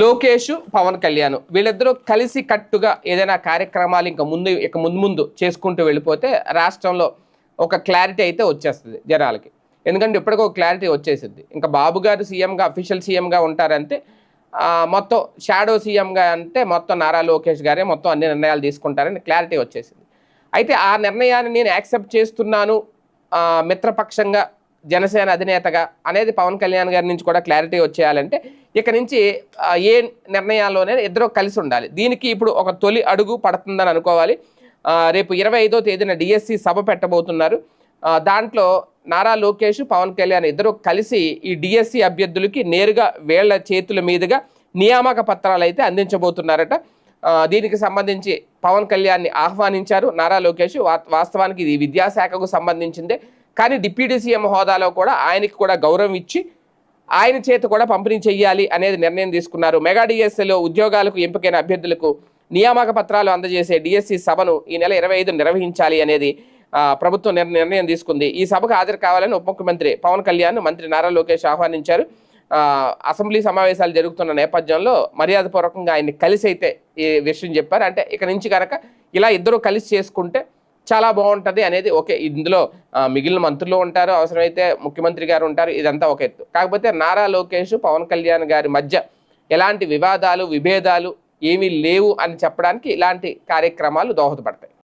లోకేష్ పవన్ కళ్యాణ్. వీళ్ళిద్దరూ కలిసి కట్టుగా ఏదైనా కార్యక్రమాలు ఇంకా ముందు ఇక ముందు ముందు చేసుకుంటూ వెళ్ళిపోతే రాష్ట్రంలో ఒక క్లారిటీ అయితే వచ్చేస్తుంది జనాలకి. ఎందుకంటే ఇప్పటికీ ఒక క్లారిటీ వచ్చేసింది ఇంకా బాబు గారు సీఎంగా అఫీషియల్ సీఎంగా ఉంటారంటే మొత్తం షాడో సీఎంగా అంటే మొత్తం నారా లోకేష్ గారే మొత్తం అన్ని నిర్ణయాలు తీసుకుంటారని క్లారిటీ వచ్చేసింది. అయితే ఆ నిర్ణయాన్ని నేను యాక్సెప్ట్ చేస్తున్నాను మిత్రపక్షంగా జనసేన అధినేతగా అనేది పవన్ కళ్యాణ్ గారి నుంచి కూడా క్లారిటీ వచ్చేయాలంటే ఇక నుంచి ఏ నిర్ణయాల్లోనే ఇద్దరు కలిసి ఉండాలి. దీనికి ఇప్పుడు ఒక తొలి అడుగు పడుతుందని అనుకోవాలి. రేపు ఇరవై ఐదో తేదీన డిఎస్సి సభ పెట్టబోతున్నారు. దాంట్లో నారా లోకేష్ పవన్ కళ్యాణ్ ఇద్దరు కలిసి ఈ డిఎస్సి అభ్యర్థులకి నేరుగా వేళ్ళ చేతుల మీదుగా నియామక పత్రాలు అయితే అందించబోతున్నారట. దీనికి సంబంధించి పవన్ కళ్యాణ్ని ఆహ్వానించారు నారా లోకేష్. వాస్తవానికి ఇది విద్యాశాఖకు సంబంధించిందే. కానీ డిప్యూటీ సీఎం హోదాలో కూడా ఆయనకి కూడా గౌరవం ఇచ్చి ఆయన చేత కూడా పంపిణీ చేయాలి అనేది నిర్ణయం తీసుకున్నారు. మెగా డిఎస్సీలో ఉద్యోగాలకు ఎంపికైన అభ్యర్థులకు నియామక పత్రాలు అందజేసే డిఎస్సి సభను ఈ నెల ఇరవై ఐదు నిర్వహించాలి అనేది ప్రభుత్వం నిర్- నిర్ణయం తీసుకుంది. ఈ సభకు హాజరు కావాలని ఉప ముఖ్యమంత్రి పవన్ కళ్యాణ్ మంత్రి నారా లోకేష్ ఆహ్వానించారు. అసెంబ్లీ సమావేశాలు జరుగుతున్న నేపథ్యంలో మర్యాదపూర్వకంగా ఆయన్ని కలిసి అయితే ఈ విషయం చెప్పారు. అంటే ఇక నుంచి కనుక ఇలా ఇద్దరు కలిసి చేసుకుంటే చాలా బాగుంటుంది అనేది ఓకే. ఇందులో మిగిలిన మంత్రులు ఉంటారు అవసరమైతే ముఖ్యమంత్రి గారు ఉంటారు ఇదంతా ఒక ఎత్తు. కాకపోతే నారా లోకేష్ పవన్ కళ్యాణ్ గారి మధ్య ఎలాంటి వివాదాలు విభేదాలు ఏమీ లేవు అని చెప్పడానికి ఇలాంటి కార్యక్రమాలు దోహదపడతాయి.